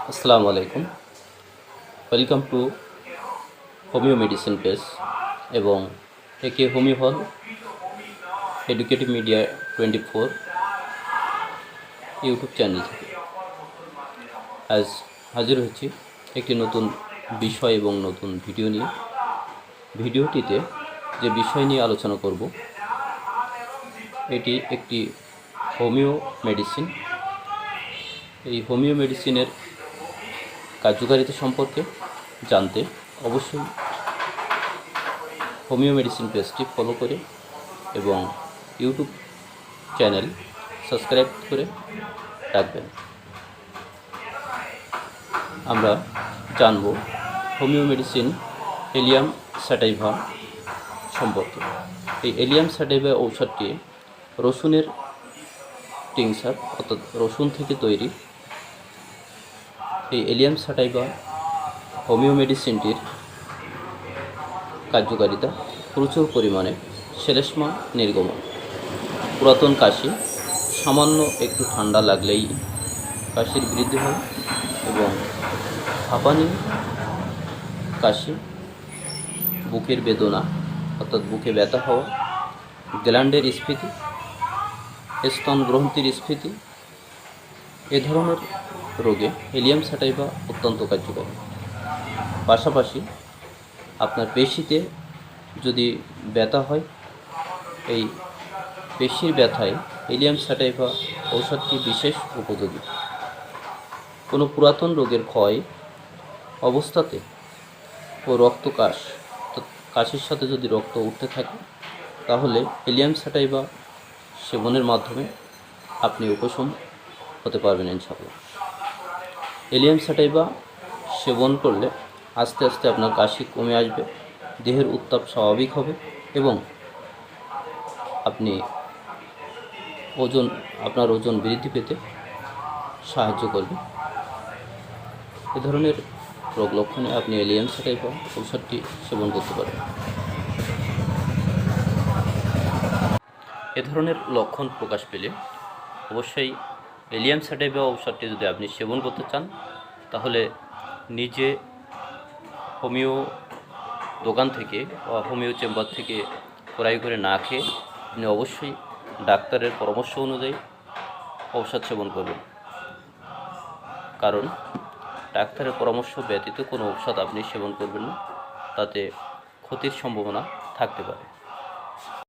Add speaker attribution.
Speaker 1: আসসালামু আলাইকুম। Welcome to homeo medicine page এবং একে homeo hall educative media twenty four YouTube channel থেকে। আজ হাজির হচ্ছি একটি নতুন বিষয় এবং নতুন ভিডিও নিয়ে। ভিডিওটিতে যে বিষয় নিয়ে আলোচনা করব, এটি একটি হোমিও মেডিসিন এই হোমিও মেডিসিনের কার্যকারিতা সম্পর্কে জানতে অবশ্যই হোমিও মেডিসিন পেজটি ফলো করে এবং ইউটিউব চ্যানেল সাবস্ক্রাইব করে রাখবেন। আমরা জানব হোমিও মেডিসিন এলিয়াম স্যাটাইভা সম্পর্কে। এই এলিয়াম স্যাটাইভা ঔষধটি রসুনের টিংসার অর্থাৎ রসুন থেকে তৈরি এই এলিয়াম সাটাইবা হোমিও মেডিসিনটির কার্যকারিতা প্রচুর পরিমাণে শ্লেষ্মা নির্গমন। পুরাতন কাশি, সামান্য একটু ঠান্ডা লাগলেই কাশির বৃদ্ধি হয় এবং হাঁপানি কাশি, বুকের বেদনা অর্থাৎ বুকে ব্যথা হওয়া, গ্ল্যান্ডের স্ফীতি স্তন গ্রন্থির স্ফীতি এ ধরনের রোগে হেলিয়াম সাটাইবা অত্যন্ত কার্যকরী। পাশাপাশি আপনার পেশিতে যদি ব্যথা হয়, এই পেশির ব্যথায় হেলিয়াম সাটাইভা ঔষধটি বিশেষ উপযোগী। কোনো পুরাতন রোগের ক্ষয় অবস্থাতে ও রক্তকাশ অর্থাৎ কাশির সাথে যদি রক্ত উঠতে থাকে, তাহলে হেলিয়াম সাটাইভা সেবনের মাধ্যমে আপনি উপশম হতে পারবেন ইনশাআল্লাহ। এলিয়াম সাটাইবা সেবন করলে আস্তে আস্তে আপনার কাশি কমে আসবে, দেহের উত্তাপ স্বাভাবিক হবে এবং আপনি ওজন, আপনার ওজন বৃদ্ধি পেতে সাহায্য করবে। এ ধরনের রোগ লক্ষণে আপনি এলিয়াম সাটাইবা ঔষধটি সেবন করতে পারেন। এ ধরনের লক্ষণ প্রকাশ পেলে অবশ্যই এলিয়াম সাটাইবা ঔষধটি যদি আপনি সেবন করতে চান তাহলে নিজে হোমিও দোকান থেকে বা হোমিও চেম্বার থেকে ক্রয় করে না খেয়ে আপনি অবশ্যই ডাক্তারের পরামর্শ অনুযায়ী ঔষধ সেবন করবেন। কারণ ডাক্তারের পরামর্শ ব্যতীত কোনো ঔষধ আপনি সেবন করবেন না, তাতে ক্ষতির সম্ভাবনা থাকতে পারে।